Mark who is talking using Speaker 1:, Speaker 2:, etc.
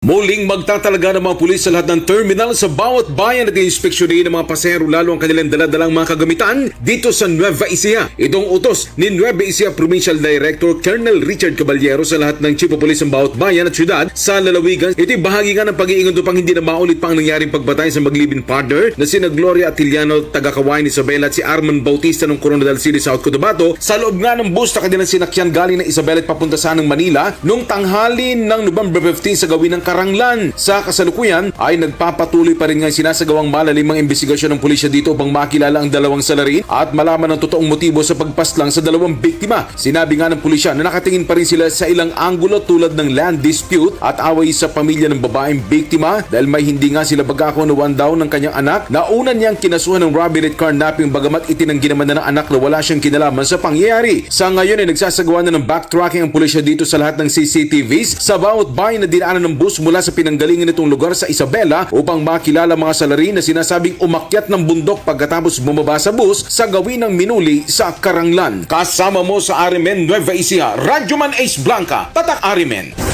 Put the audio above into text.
Speaker 1: Muling magtatalaga ng mga pulis sa lahat ng terminal sa bawat bayan at inspeksyonin ng mga pasahero lalo ang kanilang daladalang mga kagamitan dito sa Nueva Ecija. Itong utos ni Nueva Ecija Provincial Director Colonel Richard Caballero sa lahat ng chief of police ng bawat bayan at syudad sa lalawigan. Ito'y bahagi nga ng pag-iingat upang hindi na maulit pa ang nangyaring pagbatay sa maglibin partner na sina Gloria Atiliano, taga-Kawain Isabela at si Armand Bautista ng Coronadal City, South Cotabato sa loob nga ng bus na kanilang sinakyan galing ng Isabela at papunta sa ng Manila nung tanghali ng November 15 sa gawin ng Karanglan. Sa kasalukuyan ay nagpapatuloy pa rin nga sinasagawang malalimang investigasyon ng pulisya dito upang makilala ang dalawang salarin at malaman ang totoong motibo sa pagpaslang sa dalawang biktima. Sinabi nga ng pulisya na nakatingin pa rin sila sa ilang anggulo tulad ng land dispute at away sa pamilya ng babaeng biktima dahil may hindi nga sila bagkakunawan daw ng kanyang anak na una niyang kinasuhan ng robbery at carnapping bagamat itinanggi naman na ng anak na wala siyang kinalaman sa pangyayari. Sa ngayon ay nagsasagawa na ng backtracking ang pulisya dito sa lahat ng CCTVs sa bawat bayan na dinaanan ng bus mula sa pinanggalingan nitong lugar sa Isabela upang makilala mga salarin na sinasabing umakyat ng bundok pagkatapos bumaba sa bus sa gawin ng minuli sa Karanglan. Kasama mo sa Arimen Nueva Ecija, Radyoman Ace Blanca, Tatak Arimen.